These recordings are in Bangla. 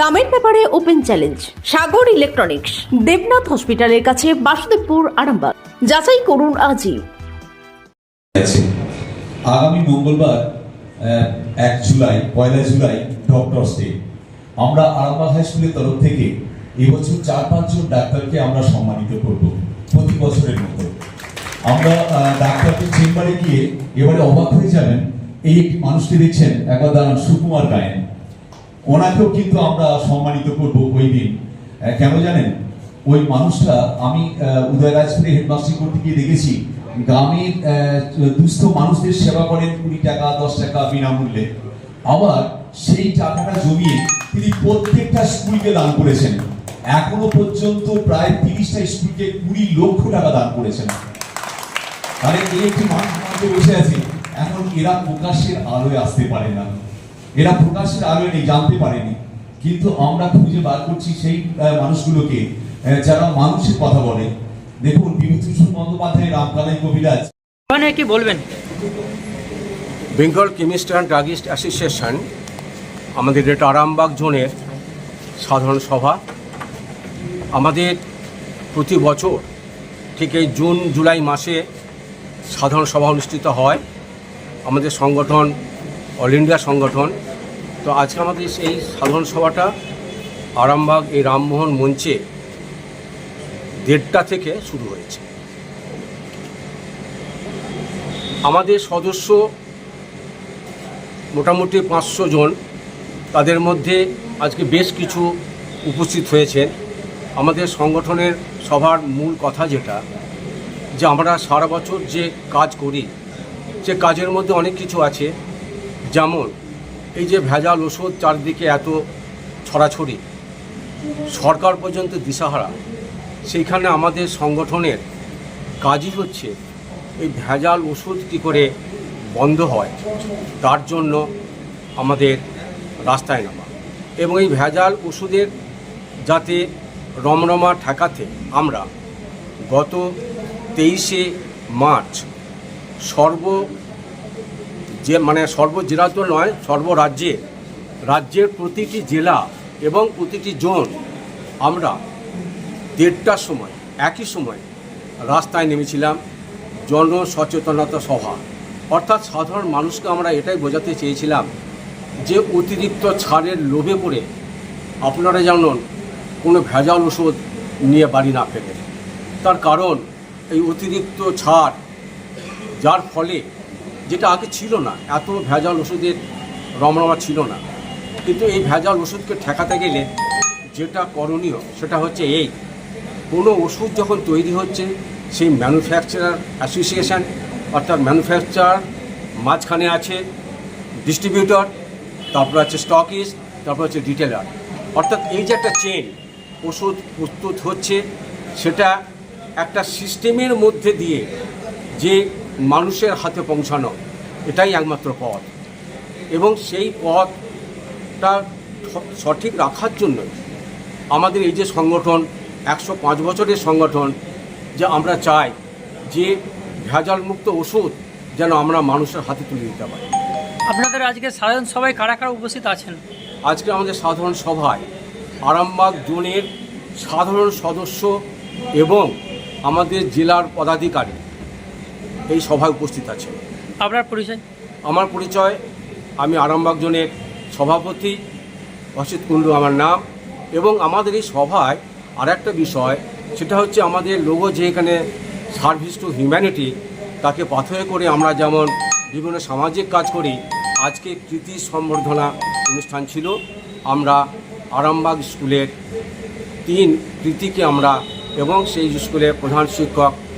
দামের ব্যাপারে open challenge, Sagar electronics, Debnath হসপিটালের কাছে বাসুদেবপুর, আরামবাগ। যাচাই করুন আজই। আগামী মঙ্গলবার এক জুলাই, পয়লা জুলাই, ডক্টরস ডে। আমরা আরামবাগ হাই স্কুলের তরফ থেকে এবছর চার পাঁচজন ডাক্তারকে আমরা সম্মানিত করব প্রতি বছরের মতো। আমরা ডাক্তারদের চেম্বারে গিয়ে এবারে অবাক হয়ে যাবেন। এই একটি মানুষকে দেখছেন একবার দাঁড়ান, সুকুমার গায়েন। ওনাকেও কিন্তু আমরা সম্মানিত করব ওই দিন। কেন জানেন? ওই মানুষটা আমি আহ, উদয়রাজপুরে হেডমাস্টার করতে গিয়ে দেখেছি। গ্রামের দুস্থ মানুষদের সেবা করেন কুড়ি টাকা দশ টাকা বিনামূল্যে। আবার সেই টাকাটা জমিয়ে তিনি প্রত্যেকটা স্কুলকে দান করেছেন। এখনও পর্যন্ত প্রায় তিরিশটা স্কুলকে কুড়ি লক্ষ টাকা দান করেছেন। তাহলে এই একটি মানুষ বসে আছে। এখন এরা প্রকাশের আলোয় আসতে পারে না। এরা প্রকাশের আলোয় নেই জানতে পারেনি। কিন্তু আমরা খুঁজে বার করছি সেই মানুষগুলোকে যারা মানুষের কথা বলে। দেখুন বিভূতিভূষণ বন্দ্যোপাধ্যায় রামকালাই কবিরাজ। মানে কি বলবেন? Bengal chemist and druggist association আমাদের এটা আরামবাগ জোনের সাধারণ সভা আমাদের প্রতি বছর ঠিক এই জুন জুলাই মাসে সাধারণ সভা অনুষ্ঠিত হয়। আমাদের সংগঠন অল ইন্ডিয়া সংগঠন। তো আজকে আমাদের সেই সাধারণ সভাটা আরামবাগ এই রামমোহন মঞ্চে দেড়টা থেকে শুরু হয়েছে। আমাদের সদস্য মোটামুটি পাঁচশো জন, তাদের মধ্যে আজকে বেশ কিছু উপস্থিত হয়েছেন। আমাদের সংগঠনের সবার মূল কথা যেটা, যে আমরা সারা বছর যে কাজ করি যে কাজের মধ্যে অনেক কিছু আছে। যেমন এই যে ভেজাল ওষুধ চারদিকে এত ছড়াছড়ি, সরকার পর্যন্ত দিশাহারা, সেইখানে আমাদের সংগঠনের কাজই হচ্ছে এই ভেজাল ওষুধ কী করে বন্ধ হয়, তার জন্য আমাদের রাস্তায় নামা। এবং এই ভেজাল ওষুধের যাতে রমরমা ঠেকাতে আমরা গত তেইশে মার্চ সর্ব যে মানে সর্ব জেলা তো নয় সর্বরাজ্যে রাজ্যের প্রতিটি জেলা এবং প্রতিটি জোন আমরা দেড়টার সময়, একই সময় রাস্তায় নেমেছিলাম জনসচেতনতা সভা। অর্থাৎ সাধারণ মানুষকে আমরা এটাই বোঝাতে চেয়েছিলাম যে অতিরিক্ত ছাড়ের লোভে পড়ে আপনারা জানুন, কোনো ভেজাল ওষুধ নিয়ে বাড়ি না ফেলেন তার কারণ, এই অতিরিক্ত ছাড়, যার ফলে যেটা আগে ছিল না, এত ভেজাল ওষুধের রমরমা ছিল না। কিন্তু এই ভেজাল ওষুধকে ঠেকাতে গেলে যেটা করণীয় সেটা হচ্ছে এই, কোনো ওষুধ যখন তৈরি হচ্ছে, সেই ম্যানুফ্যাকচারার অ্যাসোসিয়েশন অর্থাৎ ম্যানুফ্যাকচার মাঝখানে আছে ডিস্ট্রিবিউটর তারপর আছে স্টকিস্ট তারপর হচ্ছে রিটেলার অর্থাৎ এই যে একটা চেন ওষুধ প্রস্তুত হচ্ছে, সেটা একটা সিস্টেমের মধ্যে দিয়ে যে মানুষের হাতে পৌঁছানো এটাই একমাত্র পথ। এবং সেই পথটা সঠিক রাখার জন্য আমাদের এই যে সংগঠন একশো পাঁচ বছরের সংগঠন যে আমরা চাই যে ভেজাল মুক্ত ওষুধ যেন আমরা মানুষের হাতে তুলে দিতে পারি। আপনাদের আজকে সাধারণ সভায় কারা কারা উপস্থিত আছেন? আজকে আমাদের সাধারণ সভায় আরামবাগ জোনের সাধারণ সদস্য এবং আমাদের জেলার পদাধিকারী এই সভায় উপস্থিত আছে। আপনার পরিচয়? আমার পরিচয় আমি আরামবাগ জোনের সভাপতি অসিত কুণ্ডু আমার নাম এবং আমাদের এই সভায় আর একটা বিষয় সেটা হচ্ছে আমাদের লোগো যে এখানে সার্ভিস টু হিউম্যানিটি তাকে পাথরে করে আমরা যেমন বিভিন্ন সামাজিক কাজ করি আজকে কৃতি সম্বর্ধনা অনুষ্ঠান ছিল। আমরা আরামবাগ স্কুলের তিন কৃতিকে আমরা এবং সেই স্কুলের প্রধান শিক্ষক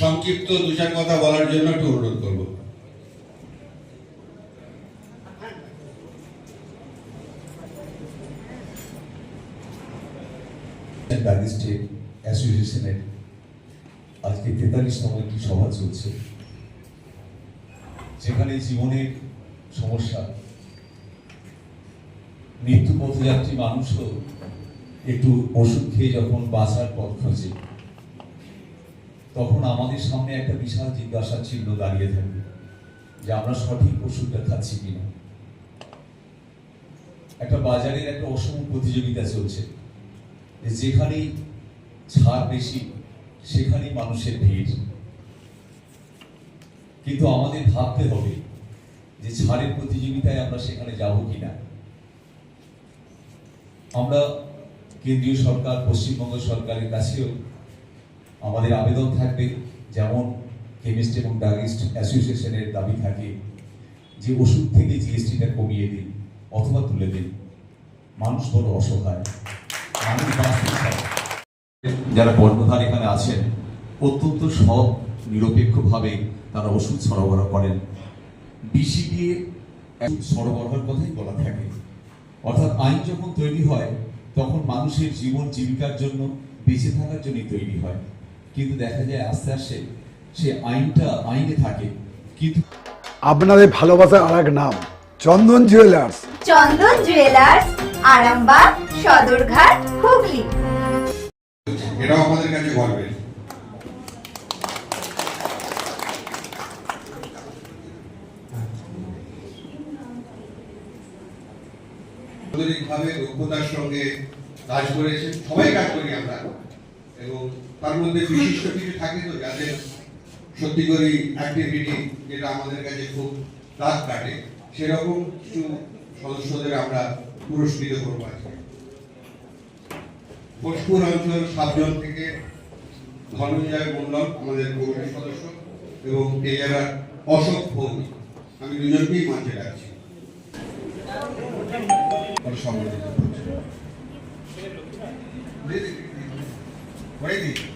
সংক্ষিপ্ত দু চার কথা বলার জন্য একটু অনুরোধ করব। ডায়াগনস্টিক অ্যাসোসিয়েশনের আজকে তেতাল্লিশতম একটি সভা চলছে। যেখানে জীবনের সমস্যা মৃত্যু পথযাত্রী মানুষও একটু ওষুধ খেয়ে যখন বাঁচার পথ খোঁজে। তখন আমাদের সামনে একটা বিশাল জিজ্ঞাসা চিহ্ন দাঁড়িয়ে থাকবে যে আমরা সঠিক ওষুধটা খাচ্ছি কিনা। একটা বাজারের একটা অসম প্রতিযোগিতা চলছে। যেখানেই ছাড় বেশি, সেখানেই মানুষের ভিড়। কিন্তু আমাদের ভাবতে হবে যে ছাড়ের প্রতিযোগিতায় আমরা সেখানে যাব কিনা। আমরা কেন্দ্রীয় সরকার, পশ্চিমবঙ্গ সরকারের কাছেও আমাদের আবেদন থাকবে, যেমন কেমিস্ট এবং ড্রাগিস্ট অ্যাসোসিয়েশনের দাবি থাকে যে ওষুধ থেকে জিএসটিটা কমিয়ে দিন অথবা তুলে দিন। মানুষ বড় অসহায়, মানুষ যারা কর্ণধার এখানে আছেন, অত্যন্ত সৎ, নিরপেক্ষভাবে তারা ওষুধ সরবরাহ করেন। বিসিবি এর সরবরাহের কথাই বলা থাকে। অর্থাৎ আইন যখন তৈরি হয়, তখন মানুষের জীবন জীবিকার জন্য বেঁচে থাকার জন্যই তৈরি হয়। কিন্তু দেখা যায় আস্তে আস্তে সে আইনটা আইনে থাকে। কিন্তু আপনাদের ভালোবাসার আর এক নাম চন্দন জুয়েলার্স চন্দন জুয়েলার্স আরামবাগ সদরঘাট হুগলি। এটাও আমাদের কাছে গর্বের। আন্তরিকভাবে দক্ষতার সঙ্গে কাজ করেছেন। সবাই কাজ করি আমরা। এবং তার মধ্যে বিশিষ্ট কিছু থাকে তো যাদের সত্যি করে অ্যাক্টিভিটি যেটা আমাদের কাছে খুব দাগ কাটে, সেরকম কিছু সদস্যদের আমরা পুরস্কৃত করব আজকে। ভোজপুর অঞ্চল সাতজন থেকে ধনঞ্জয় মন্ডল আমাদের কমিটির সদস্য এবং এজারা অশোক ভৌমিক। আমি দুজনকেই মাঝে রাখছি সম্মানিত করছি। দিয়ে দিই, করে